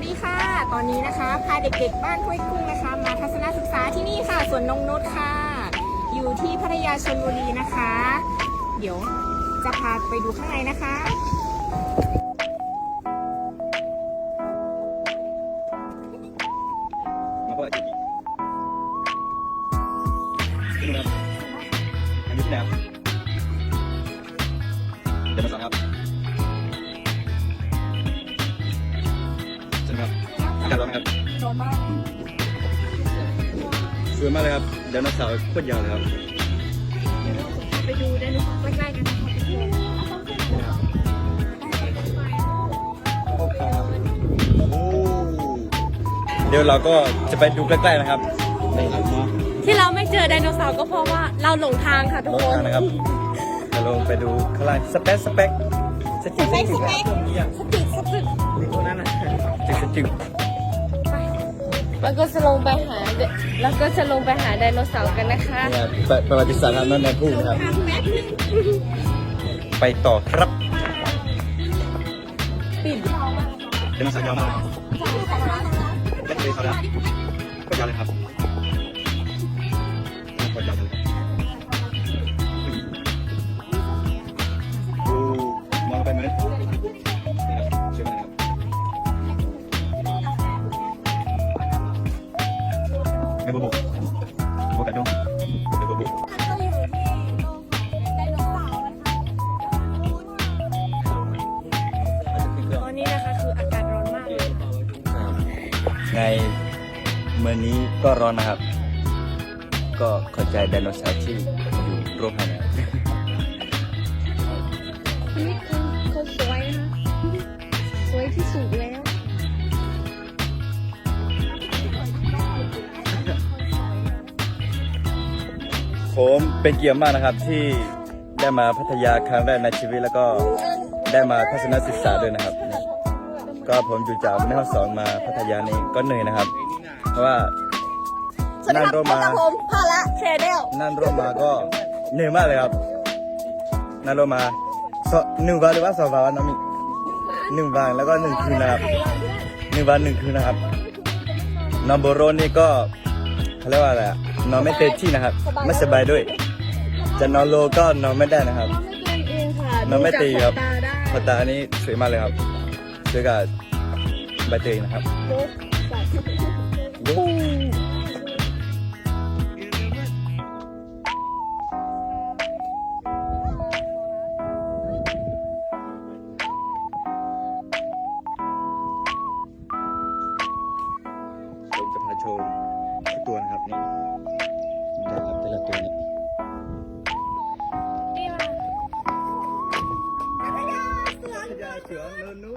วัสดีค่ะ ตอนนี้นะคะพาเด็กๆบ้านห้วยกุ้งนะคะ มาทัศนศึกษาที่นี่ค่ะสวนนงนุชค่ะ อยู่ที่พัทยาชลบุรีนะคะ เดี๋ยวจะพาไปดูข้างในนะคะมาก็จะดีนี่นะครับอันนี้แนวเดี๋ยวมาสอนครับ อากาศร้อนไหมครับโดนมากสวยมากเลยครับเดี๋ยวนักสาวโคตรยาวเลยครับไปดูไดโนเสาร์ใกล้ๆกันนะคะทุกคนโอ้เดี๋ยวเราก็จะไปดูใกล้ๆนะครับนี่ครับที่เราไม่เจอไดโนเสาร์ก็เพราะว่าเราหลงทางค่ะทุกรถคนทางนะครับเดี๋ยวลงไปดูข้างล่างสเปซสเปคสจิกสจิกสจิกสติสติตัวนั้นน่ะสจิกสจิก แล้วก็จะลงไปหาเดแล้วก็จะลงไปหาไดโนเสาร์กันนะคะเนี่ยประวัติศาสตร์ครับนั่นในผู้นะครับ ไปต่อครับปิดเป็นนักสังยาวมากเล่นเลยเขาแล้วก็ยาวเลยครับ ไม่บุบโบกัดดุไม่บุบตอนนี้นะคะคืออากาศร้อนมากเลยในเมื่อนี้ก็ร้อนนะครับ ก็ข้าใจไดโนเสาร์ที่อยู่ร่วมกันนะครับนี่ ผมเป็นเกียรติมากนะครับที่ได้มาพัทยาครั้งแรกในชีวิตแล้วก็ได้มาทัศนศึกษาด้วยนะครับนี่ก็ผมอยู่จากแม่ฮ่องสอนมาพัทยานี่ก็เหนื่อยนะครับ เพราะว่านั่งรถมา ผมพาละเชเดลนั่งรถมาก็เหนื่อยมากเลยครับ นั่งรถมาสองหนึ่งวันหรือว่าสองวันน้องมิหนึ่งวันแล้วก็หนึ่งคืนนะครับหนึ่งวันหนึ่งคืนนะครับนอนบนรถนี่ก็ เขาเรียกว่าอะไรอะนอนไม่เต็มที่นะครับ ไม่สบายด้วย จะนอนโลก็นอนไม่ได้นะครับไม่เกินเองค่ะน้องไม่ตีครับดูจากขอบตาได้พอตาอันนี้สวยมากเลยครับสวยกับใบเตยนะครับรถสัตว์วู้ผมจะพาชมทุก ตัวนะครับนี่นี่นะครับแต่ละตัวนี้นี่มาเสือเนินนู้